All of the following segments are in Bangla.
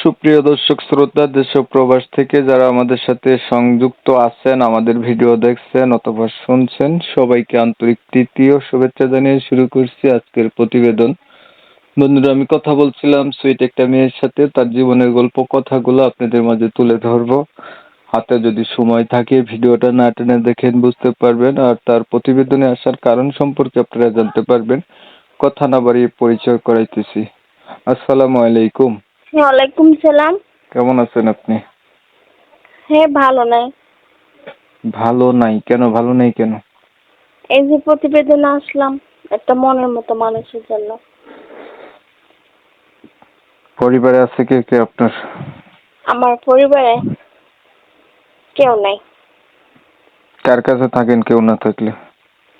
সুপ্রিয় দর্শক শ্রোতা দেশ প্রবাস থেকে যারা আমাদের সাথে সংযুক্ত আছেন, আমাদের ভিডিও দেখছেন অথবা শুনছেন, সবাইকে আন্তরিক তৃতীয় শুভেচ্ছা জানিয়ে শুরু করছি আজকের প্রতিবেদন। বন্ধুরা, আমি কথা বলছিলাম সুইট একটা মেয়ের সাথে, তার জীবনের গল্প কথাগুলো আপনাদের মাঝে তুলে ধরবো। হাতে যদি সময় থাকে, ভিডিওটা না টেনে দেখেন বুঝতে পারবেন, আর তার প্রতিবেদনে আসার কারণ সম্পর্কে আপনারা জানতে পারবেন। কথা না বাড়িয়ে পরিচয় করাইতেছি। আসসালামু আলাইকুম। ওয়ালাইকুম সালাম। কেমন আছেন আপনি? হ্যাঁ ভালো নাই। ভালো নাই কেন ভালো নাই কেন? এই যে প্রতিবেদনে আসলাম একটা মনের মতো মানুষের জন্য। পরিবারে আছে কে কে আপনার? আমার পরিবারে কেউ নাই। কার কাছে থাকেন কেউ না থাকলে?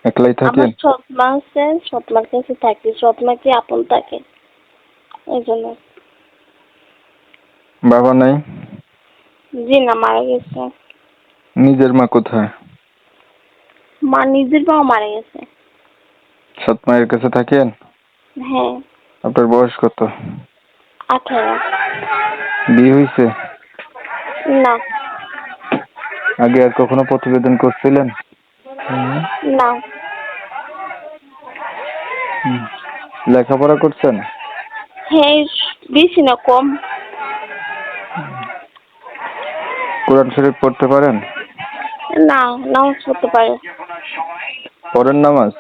একলাই আমার থাকেন? সৎ মা আছে সৎ মার কাছে থাকি সৎ মা কি আপন থাকে? এই জন্য। বাবা নাই? জি না মারা গেছে। নিজের মা কোথায়? মা নিজের বাবা মারা গেছে। সৎ মায়ের কাছে থাকেন? হ্যাঁ। আপনার বয়স কত? আঠারো। বিয়ে হয়েছে না। আগে আর কখনো প্রতিবেদন করছিলেন? না। লেখাপড়া করছেন? হ্যাঁ বেশি না কম। কোরআন শরীফ পড়তে পারেন? না নামাজ পড়তে পারে। পড়েন নামাজ?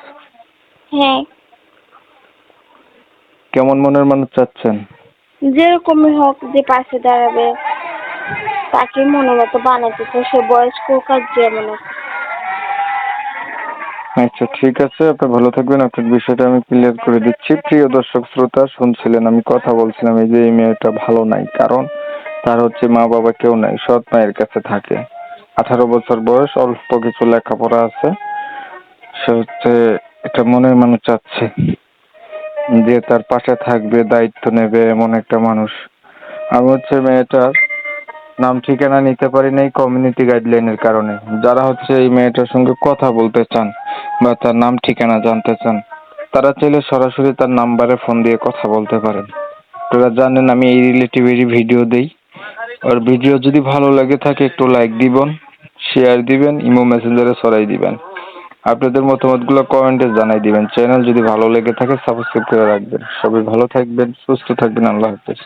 হ্যাঁ। কেমন মনের মানুষ চাচ্ছেন? যেরকমই হোক যে পাশে দাঁড়াবে তাকে মনে মতো বানাতে চাই। সে বয়স্ক হোক আর যেমন হোক। আচ্ছা ঠিক আছে। আপনি ভালো থাকবেন। আপনার বিষয়টা আমি ক্লিয়ার করে দিচ্ছি। প্রিয় দর্শক শ্রোতা শুনছিলেন আমি কথা বলছিলাম। এই যে এই মেয়েটা ভালো নাই। কারণ তার হচ্ছে মা বাবা কেউ নাই, সৎ মায়ের কাছে থাকে। আঠারো বছর বয়স, অল্প কিছু লেখাপড়া আছে। সে হচ্ছে একটা মনের মানুষ চাচ্ছে যে তার পাশে থাকবে, দায়িত্ব নেবে এমন একটা মানুষ। আমি হচ্ছে মেয়েটার নাম ঠিকানা নিতে পারি নাই কমিউনিটি গাইডলাইনের কারণে। যারা হচ্ছে এই মেয়েটার সঙ্গে কথা বলতে চান বা তার নাম ঠিকানা জানতে চান, তারা চাইলে সরাসরি তার নাম্বারে ফোন দিয়ে কথা বলতে পারেন। আপনারা জানেন আমি এই রিলেটিভেরই ভিডিও দেই। আর ভিডিও যদি ভালো লাগে থাকে, একটু লাইক দিবেন শেয়ার দিবেন, ইমো মেসেঞ্জারে ছড়াই দিবেন। আপনাদের মতামতগুলো কমেন্টে জানাই দিবেন। চ্যানেল যদি ভালো লেগে থাকে সাবস্ক্রাইব করে রাখবেন। সবাই ভালো থাকবেন, সুস্থ থাকবেন, আল্লাহ হাফেজ।